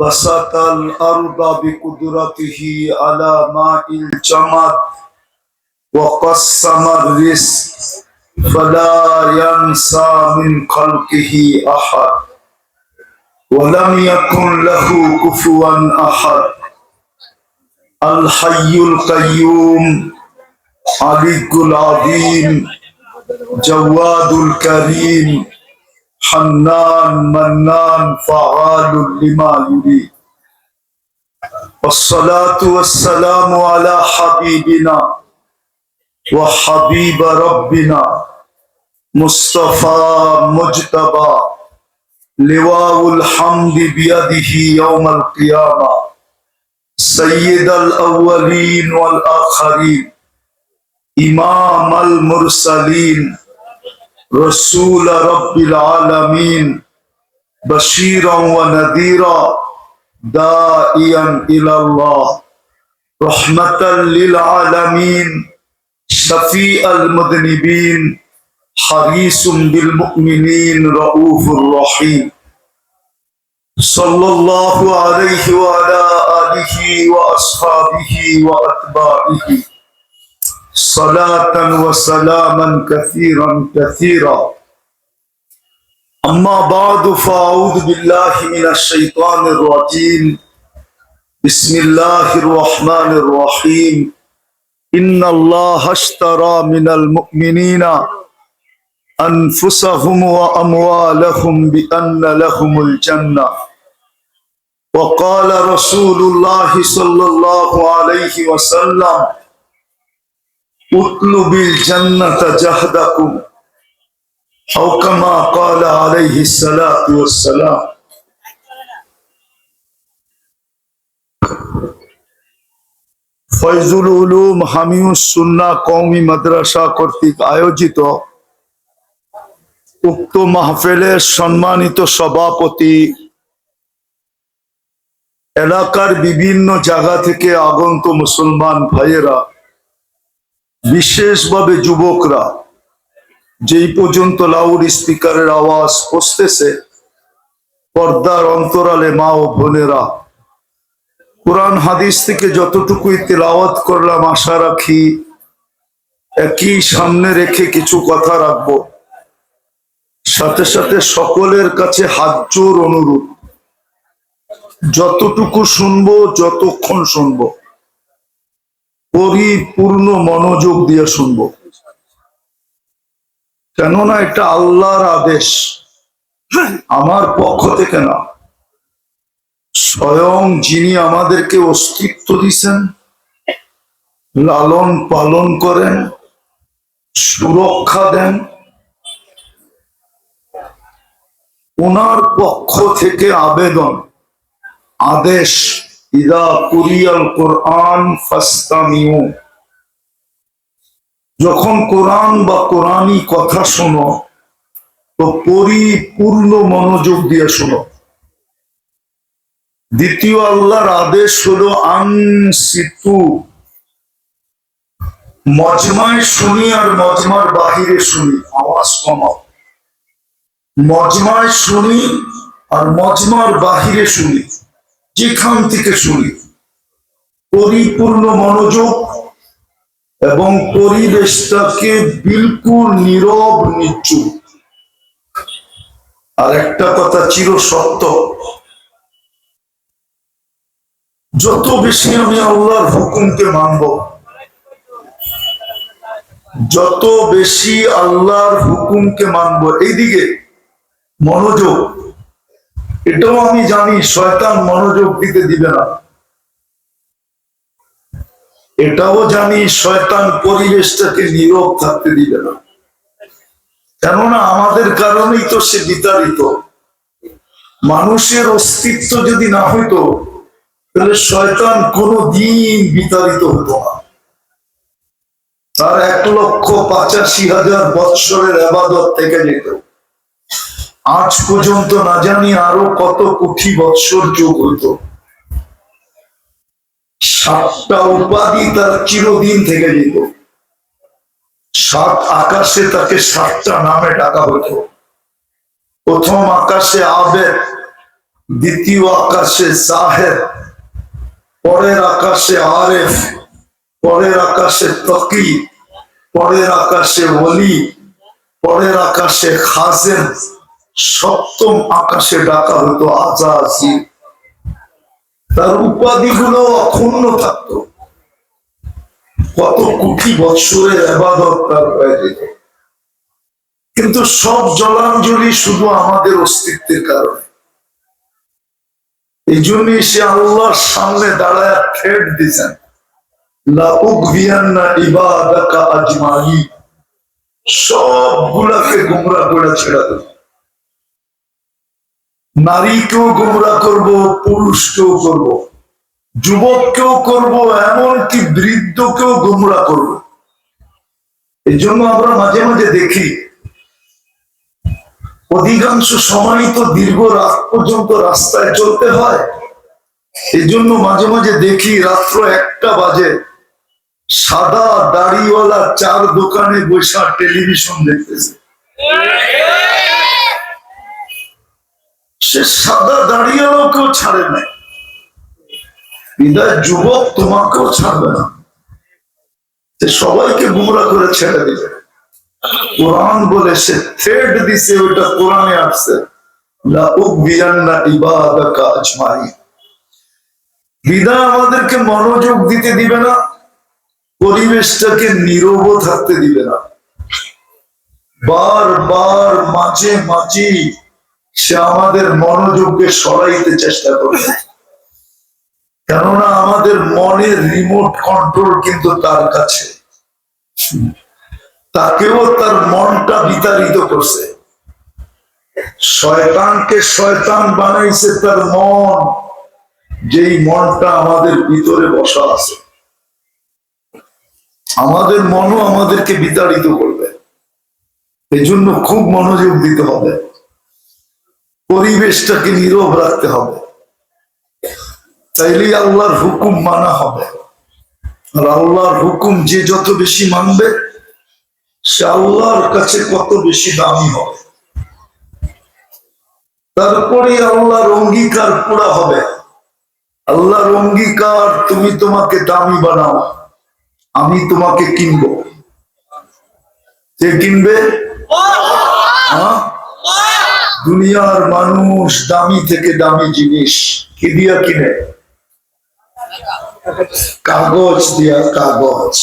بسط الأرض بقدرته على ماء الجمد وقسم الرزق فلا ينسى من خلقه أحد ولم يكن له كفوا أحد. الحي القيوم علي العظيم جواد الكريم. حنان منان فعال لما يريد. والصلاة والسلام على حبيبنا وحبيب ربنا مصطفى مجتبى. لواء الحمد بيده يوم القيامة. سيد الأولين والآخرين. إمام المرسلين. رسول رب العالمين بشيرا ونذيرا داعيا إلى الله رحمة للعالمين شفيع المذنبين حريص بالمؤمنين رؤوف رحيم. صلى الله عليه وعلى آله وأصحابه وأتباعه. صلاة وسلاما كثيرا كثيرا. أما بعد فأعوذ بالله من الشيطان الرجيم. بسم الله الرحمن الرحيم. إن الله اشترى من المؤمنين أنفسهم وأموالهم بأن لهم الجنة. وقال رسول الله صلى الله عليه وسلم ফয়জুল উলুম মাদ্রাসা কর্তৃক আয়োজিত উক্ত মাহফেলের সম্মানিত সভাপতি এলাকার বিভিন্ন জায়গা থেকে আগন্ত মুসলমান ভাইয়েরা বিশেষভাবে যুবকরা, যেই পর্যন্ত লাউড স্পিকারের আওয়াজ পৌঁছতেছে পর্দার অন্তরালে মা ও বোনেরা, কোরআন হাদিস থেকে যতটুকুই তেলাওয়াত করলাম, আশা রাখি একই সামনে রেখে কিছু কথা রাখব। সাথে সাথে সকলের কাছে হাত জোর অনুরূপ যতটুকু শুনব, যতক্ষণ শুনব। পরিপূর্ণ মনোযোগ দিয়ে শুনব। কেননা এটা আল্লাহর আদেশ। আমার পক্ষ থেকে না। স্বয়ং যিনি আমাদেরকে অস্তিত্ব দিছেন, লালন পালন করেন, সুরক্ষা দেন, ওনার পক্ষ থেকে আবেদন, আদেশ যখন কোরআন বা কোরআনই কথা শোনো, তো পরিপূর্ণ মনোযোগ দিয়ে শোনো। দ্বিতীয় আল্লাহর আদেশ হলো, আনসিতু। মজমায় শুনি আর মজমার বাহিরে শুনি, আওয়াজ কমাও। মজমায় শুনি আর মজমার বাহিরে শুনি। যেখান থেকে শুনি। পরিপূর্ণ মনোযোগ এবং পরিবেশটাকে বিলকুল নীরব নিচুপ আর একটা কথা চির সত্য। যত বেশি আমি আল্লাহর হুকুমকে মানব, যত বেশি আল্লাহর হুকুমকে মানব, এইদিকে মনোযোগ এটাও আমি জানি, শয়তান মনোযোগ দিতে দিবে না। এটাও জানি, শয়তান পরিবেশটাকে নীরব থাকতে দিবে না। কেননা আমাদের কারণেই তো সে বিতাড়িত। মানুষের অস্তিত্ব যদি না হইতো, তাহলে শয়তান কোনো দিন বিতাড়িত হতো না। তার এক লক্ষ পঁচাশি হাজার বৎসরের আবাদত থেকে যেত। আজ পর্যন্ত না জানি আরও কত কোটি বৎসর যোগ হইতো সাতটা উপাধি তার চিরদিন থেকে যেত সাত আকাশে তাকে সাতটা নামে ডাকা হতো। প্রথম আকাশে আবেদ, দ্বিতীয় আকাশে সাহেব পরের আকাশে আরেফ, পরের আকাশে তকি পরের আকাশে ওলি, পরের আকাশে খাজেন। সপ্তম আকাশে ডাকা হতো আজাজি। তার উপাধিগুলো অক্ষুণ্ণ থাকতো। কত কোটি বৎসরের আবাদত তার হয়ে যেত। কিন্তু সব জলাঞ্জলি শুধু আমাদের অস্তিত্বের কারণে। এই জন্যই সে আল্লাহর সামনে দাঁড়ায় থ্রেড দিয়েছেন। সবগুলাকে গুমরা করে ছেড়ে দেব নারীকেও গুমরা করব, পুরুষকেও করব, যুবককেও করব, এমনকি বৃদ্ধকেও গুমরা করব। এই জন্য আমরা মাঝে মাঝে দেখি, অধিকাংশ সময় তো দীর্ঘ রাত পর্যন্ত রাস্তায় চলতে হয়। এই জন্য মাঝে মাঝে দেখি রাত্র একটা বাজে, সাদা দাড়িওয়ালা চার দোকানে বসে টেলিভিশন দেখতেছে। সে সাদা দাড়িওয়ালাও কেউ ছাড়ে নাই। বিদায় যুবক তোমাকেও ছাড়বে না। সে সবাইকে গুমরা করে ছেড়ে দিবে। কোরআন বলে সে থ্রেড দিছে ওটা কোরআনে আসছে। আমাদেরকে মনোযোগ দিতে দিবে না, পরিবেশটাকে নীরব থাকতে দিবে না। বার বার মাঝে মাঝে সে আমাদের মনোযোগকে সরাইতে চেষ্টা করবে। কেননা আমাদের মনের রিমোট কন্ট্রোল কিন্তু তার কাছে। তাকেও তার মনটা বিতাড়িত করছে। শয়তানকে শয়তান বানাইছে তার মন, যেই মনটা আমাদের ভিতরে বসা আছে। আমাদের মনও আমাদেরকে বিতাড়িত করবে। এই জন্য খুব মনোযোগ দিতে হবে। পরিবেশটাকে নীরব রাখতে হবে। তাইলেই আল্লাহর হুকুম মানা হবে। আর আল্লাহর হুকুম যে যত বেশি মানবে সে আল্লাহর কাছে কত বেশি দামি হবে। তারপরে আল্লাহর অঙ্গীকার পুরা হবে। আল্লাহর অঙ্গীকার তুমি তোমাকে দামি বানাও আমি তোমাকে কিনব। কে কিনবে? হ্যাঁ? দুনিয়ার মানুষ দামি থেকে দামি জিনিস। কি দিয়া কিনে? কাগজ দিয়া কাগজ।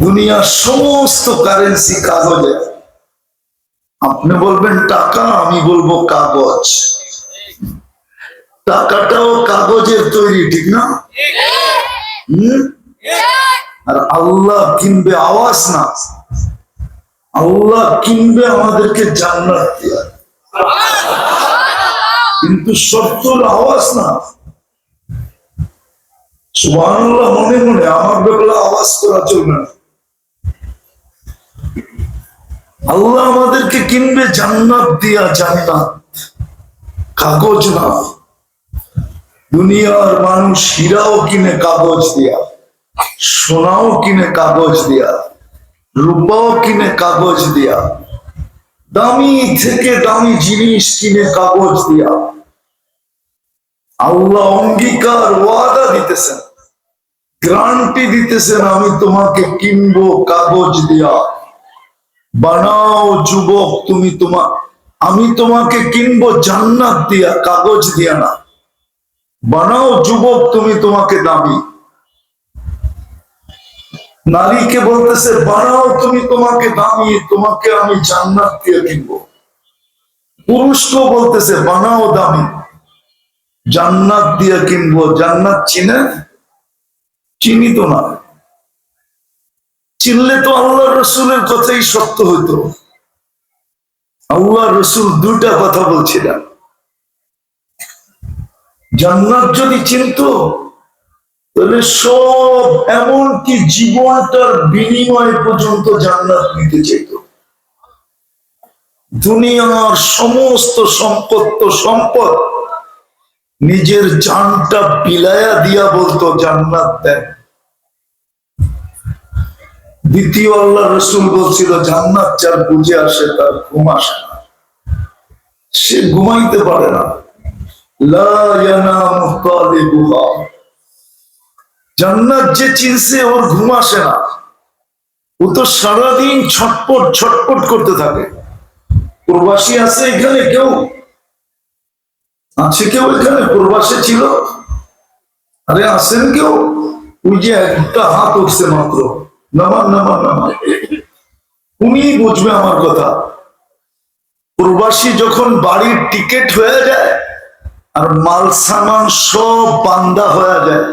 দুনিয়ার সমস্ত কারেন্সি কাগজে। আপনি বলবেন, টাকা, আমি বলব কাগজ। টাকাটাও কাগজের তৈরি, ঠিক না? আর আল্লাহ কিনবে আওয়াজ না। আল্লাহ কিনবে আমাদেরকে জান্নাত দিয়া। কিন্তু সত্তর আওয়াজ না। সুবহানাল্লাহ, মনে মনে আমার ব্যাপারে আওয়াজ করা চলবে না। আল্লাহ আমাদেরকে কিনবে জান্নাত দিয়া জান্নাত। কাগজ না। দুনিয়ার মানুষ হীরাও কিনে কাগজ দিয়া, সোনাও কিনে কাগজ দিয়া। রূপাও কিনে কাগজ দিয়া। দামি থেকে দামি জিনিস কিনে কাগজ দিয়া। আল্লাহ অঙ্গীকার, ওয়াদা দিতেছেন। গ্রান্টি দিতেছেন, আমি তোমাকে কিনবো কাগজ দিয়া। বানাও যুবক, তুমি তোমা, আমি তোমাকে কিনবো জান্নাত দিয়া, কাগজ দিয়া না। বানাও যুবক, তুমি তোমাকে দামি। নারীকে বলতেছে, বানাও তুমি তোমাকে দামি, তোমাকে আমি জান্নাত দিয়ে কিনবো পুরুষকেও বলতেছে, বানাও দামি, জান্নাত দিয়ে কিনবো। জান্নাত চিনে? চিনি তো না। চিনলে তো আল্লাহ রসুলের কথাই সত্য হইতো। আল্লাহ রসুল দুইটা কথা বলছিলেন। জান্নাত যদি চিনতো তাহলে সব এমনকি জীবনটার বিনিময় পর্যন্ত জান্নাত নিতে চাইত। দুনিয়ার সমস্ত সম্পত্ত সম্পদ। নিজের জানটা বিলায়া দিয়া বলতো, জান্নাত দেন। দ্বিতীয় আল্লাহ রসুল বলছিল, জান্নাত যার বুঝে আসে তার ঘুম আসে না। সে ঘুমাইতে পারে না। লা। জান্নাত যে চিনছে ওর ঘুম আসে না। ও তো সারাদিন ছটপট ছটপট করতে থাকে। প্রবাসী আছে এখানে কেউ? আছে কেউ এখানে? প্রবাসে ছিল? আরে আসেন কেউ? ওই যে একটা হাত উঠছে মাত্র। নামান নামান নামান। উনি বুঝবে আমার কথা। প্রবাসী যখন বাড়ির টিকিট হয়ে যায়, আর মাল, সামান সব বান্দা হয়ে যায়।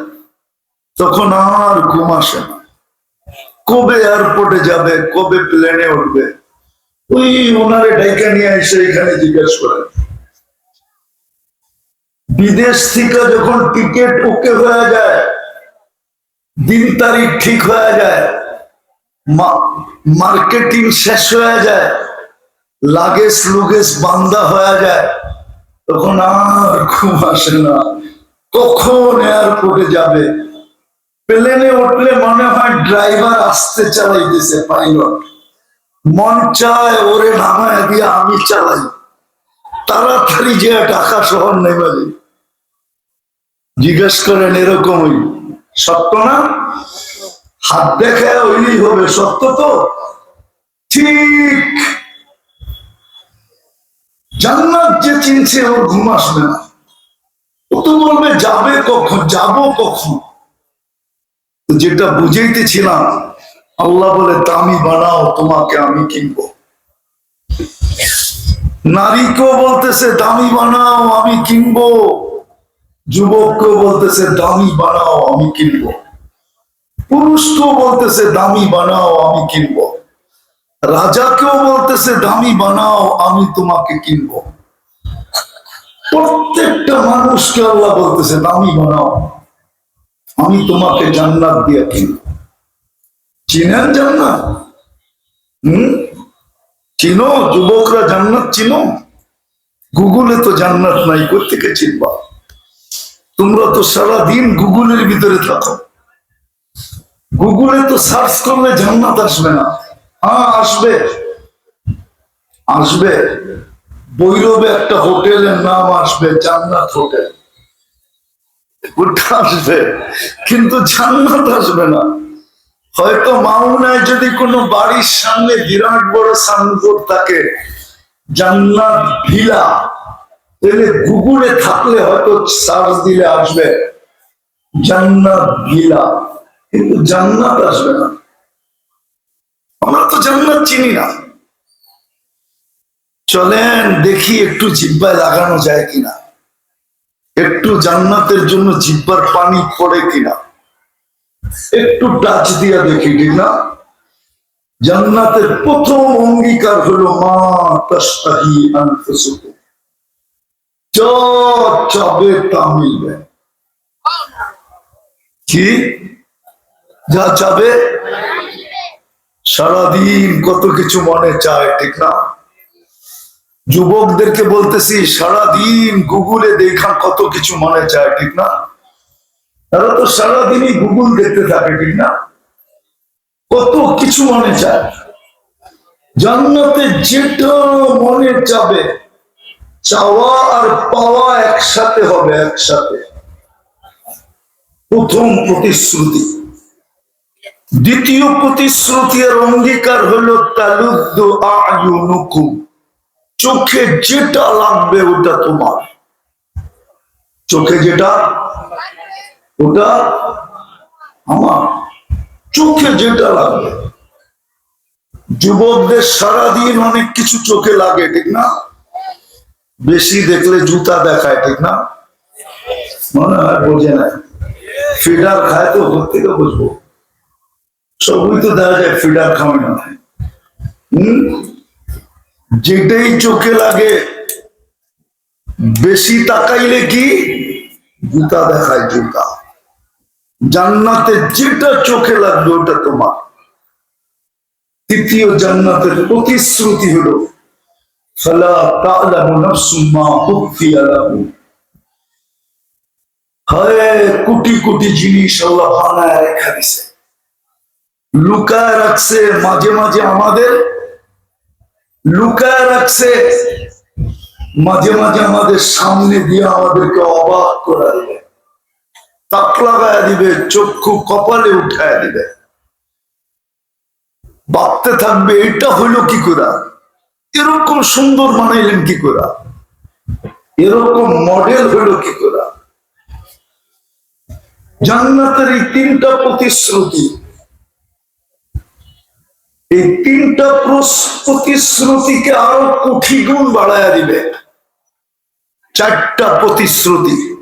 তখন আর ঘুম আসে না। কবে এয়ারপোর্টে যাবে, কবে প্লেনে উঠবে? ওই ওনারে ডাইকা নিয়ে এসে এখানে জিজ্ঞেস করেন বিদেশ থেকে যখন টিকিট ওকে হয়ে যায়, দিন তারিখ ঠিক হয়ে যায় মার্কেটিং শেষ হয়ে যায় লাগেজ লুগেজ বান্দা হয়ে যায়, তখন আর ঘুম আসে না। কখন এয়ারপোর্টে যাবে? প্লেনে উঠলে মনে হয় ড্রাইভার আসতে চালাইতেছে পাইলট। মন চায় ওরে নামায় দিয়ে আমি চালাই। তাড়াতাড়ি যে ঢাকা শহর নেমে যাই। জিজ্ঞেস করেন এরকমই সত্য না? হাত দেখে ওইলি হবে, সত্য তো? ঠিক। জান্নাত যে চিনছে ওর ঘুম আসবে না। ও তো বলবে, যাবে কখন? যাব কখন? যেটা বুঝাইতেছিলাম, আল্লাহ বলে, দামি বানাও, তোমাকে আমি কিনবো। নারীকেও বলতেছে, দামি বানাও, আমি কিনবো। যুবককেও বলতেছে, দামি বানাও, আমি কিনবো। পুরুষকেও বলতেছে, দামি বানাও, আমি কিনবো। রাজাকেও বলতেছে, দামি বানাও, আমি তোমাকে কিনবো। প্রত্যেকটা মানুষকে আল্লাহ বলতেছে, দামি বানাও। আমি তোমাকে জান্নাত দিয়ে কিনবো চিনেন জান্নাত? হম? চিনো? যুবকরা জান্নাত চিনো? গুগলে তো জান্নাত নাই কোথেকে চিনবা? তোমরা তো সারাদিন গুগলের ভিতরে থাকো। গুগলে তো সার্চ করলে জান্নাত আসবে না। হ্যাঁ আসবে। আসবে। বৈরবে একটা হোটেলের নাম আসবে, জান্নাত হোটেল। ওটা আসবে, কিন্তু জান্নাত আসবে না। হয়তো মাউনায় যদি কোনো বাড়ির সামনে বিরাট বড় সাইনবোর্ড থাকে, জান্নাত ভিলা, তাহলে গুগলে থাকলে হয়তো সার্চ দিলে আসবে, জান্নাত ভিলা। কিন্তু জান্নাত আসবে না। আমরা তো জান্নাত চিনি না। চলেন দেখি একটু জিব্বায় লাগানো যায় কিনা। একটু জান্নাতের জন্য জিব্বার পানি পড়ে কিনা? একটু টাচ দিয়া দেখি, ঠিক না? জান্নাতের প্রথম অঙ্গীকার হলো মা তাস্তাহি আনফুসুকুম। চাবে তা কি? যা চাবে? সারাদিন কত কিছু মনে চায়, ঠিক না? যুবকদেরকে বলতেছি, সারাদিন গুগলে দেখা কত কিছু মনে চায়, ঠিক না? তারা তো সারাদিনই গুগল দেখতে থাকে, ঠিক না? কত কিছু মনে চায়। জান্নাতে যেটা মনে চাবে, চাওয়া আর পাওয়া একসাথে হবে, একসাথে। প্রথম প্রতিশ্রুতি। দ্বিতীয় প্রতিশ্রুতি আর অঙ্গীকার হলো, তালুদ্দু আয়ুনুকুম। চোখে যেটা লাগবে ওটা তোমার। চোখে যেটা? ওটা আমার। চোখে যেটা লাগবে। যুবকদের সারাদিন অনেক কিছু চোখে লাগে, ঠিক না? বেশি দেখলে জুতা দেখায়, ঠিক না? মনে হয় বোঝে না। ফিডার খায় তো ওর থেকে বুঝব। সবই তো দেখা যায়, ফিডার খাওয়াই না হম? যেটাই চোখে লাগে, বেশি তাকাইলে কি? জুতা দেখায় জুতা। জান্নাতে যেটা চোখে লাগবে ওটা তোমার। তৃতীয় জান্নাতের প্রতিশ্রুতি হলো কোটি কোটি জিনিস আল্লাহ রেখা দিছে। লুকায় রাখছে মাঝে মাঝে আমাদের। লুকায় রাখছে। মাঝে মাঝে আমাদের সামনে দিয়ে আমাদেরকে অবাক করে দিবে। তাক লাগায় দিবে, চক্ষু কপালে উঠায় দিবে। ভাবতে থাকবে এটা হইল কি করা? এরকম সুন্দর বানাইলেন কি করা? এরকম মডেল হইল কি করা? জান্নাতের এই তিনটা প্রতিশ্রুতি এই তিনটা প্রতিশ্রুতিকে আরও কোটি গুণ বাড়াইয়া দিবে। চারটা প্রতিশ্রুতি।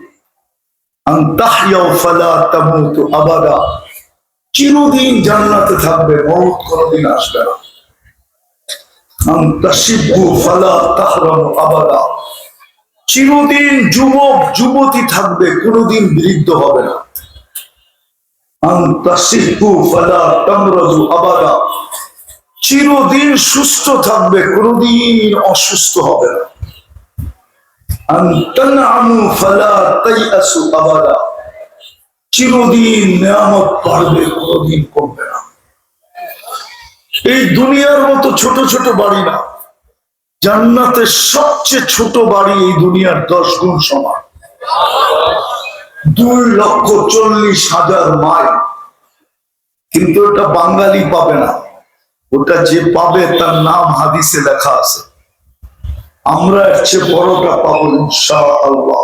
আবাদা। চিরদিন জান্নাতে থাকবে মৌত কোনদিন আসবে না। চিরদিন যুবক, যুবতী থাকবে, কোনোদিন বৃদ্ধ হবে না। আবাদা। চিরদিন সুস্থ থাকবে, কোনোদিন অসুস্থ হবে চিরদিন নিয়ামত পারবে কোনোদিন কমবে না। এই দুনিয়ার মতো ছোট ছোট বাড়ি না, জান্নাতের সবচেয়ে ছোট বাড়ি এই দুনিয়ার দশ গুণ সমান। দুই লক্ষ চল্লিশ হাজার মাইল। কিন্তু ওটা বাঙালি পাবে না। ওটা যে পাবে তার নাম হাদিসে লেখা আছে। আমরা এর চেয়ে বড়টা পাবো ইনশাআল্লাহ।